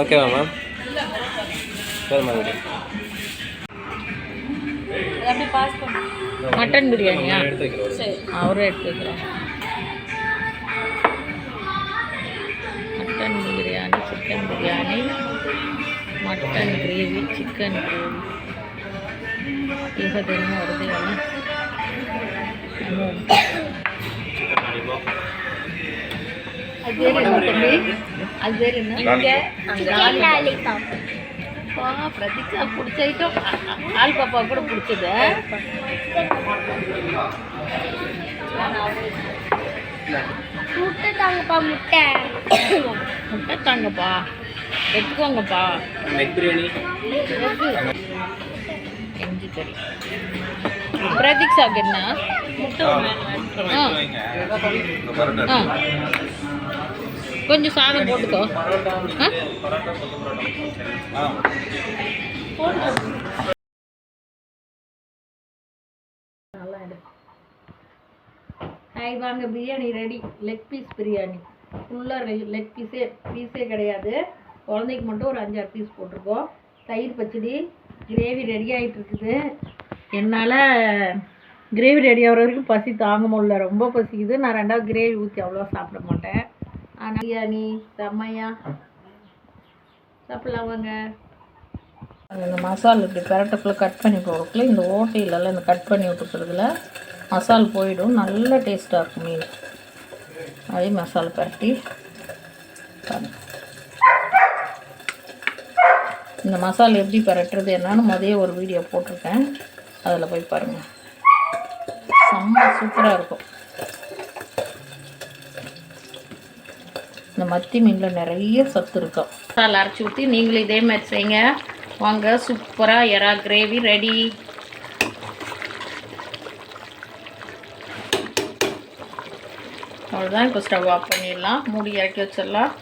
ஓகேவா மேம் சரி பண்ணு. மட்டன் பிரியாணியா சரி அவரே எடுத்து வைக்கிறேன் mutton biryani chicken biryani mutton gravy chicken gravy இப்போ தெரியுமா வருது. எல்லாம் அது பேர் என்ன தம்பி? அது பேர் என்ன? இங்கே அங்கே பா பிரதீக்ஷா பிடிச்ச ஐட்டம் ஆள் பாப்பா கூட பிடிச்சது. முட்டை தாங்கப்பா முட்டை. முட்டை தாங்கப்பா. எடுத்துக்கோங்கப்பா நெக் பிரியாணி எஞ்சி கறி பிரதீக்ஷாக்கு என்ன? முட்டை கொஞ்சம் சாதம் போட்டுக்கோ. ஆ? நல்லா எடு ஹாய் வாங்க biryani ready leg piece biryani. ஃபுல்லாக லெக் பீஸே பீஸே கிடையாது. குழந்தைக்கு மட்டும் ஒரு அஞ்சாறு பீஸ் போட்டிருக்கோம். தயிர் பச்சடி கிரேவி ரெடி ஆகிட்டு இருக்குது என்னால் கிரேவி ரெடி ஆகிற வரைக்கும் பசி தாங்க முடியல. ரொம்ப பசிக்குது. நான் ரெண்டாவது கிரேவி ஊற்றி அவ்வளோவா சாப்பிட மாட்டேன். ஆனால் பிரியாணி செம்மையா. சாப்பிடலாம் வாங்க. இந்த மசால் இப்படி கரெக்டுக்குள்ளே கட் பண்ணி போடுறதுக்குள்ள இந்த ஓட்டையிலலாம் இந்த கட் பண்ணி விட்டுக்கிறதுல மசால் போயிடும். நல்ல டேஸ்ட்டாக இருக்கும் மீன். அதே மசாலா பரட்டி. இந்த மசாலா எப்படி பரட்டுறது என்னன்னு மதிய ஒரு வீடியோ போட்டிருக்கேன். அதில் போய் பாருங்கள் செம்ம சூப்பராக இருக்கும். இந்த மத்தி மீனில் நிறைய சத்து இருக்கும் மசாலா அரைச்சி ஊற்றி நீங்களும் இதே மாதிரி செய்யுங்க. வாங்க சூப்பராக எறா கிரேவி ரெடி அவ்வளோதான் இப்போ ஸ்டவ் ஆஃப் பண்ணிடலாம். மூடி இறக்கி வச்சிடலாம்.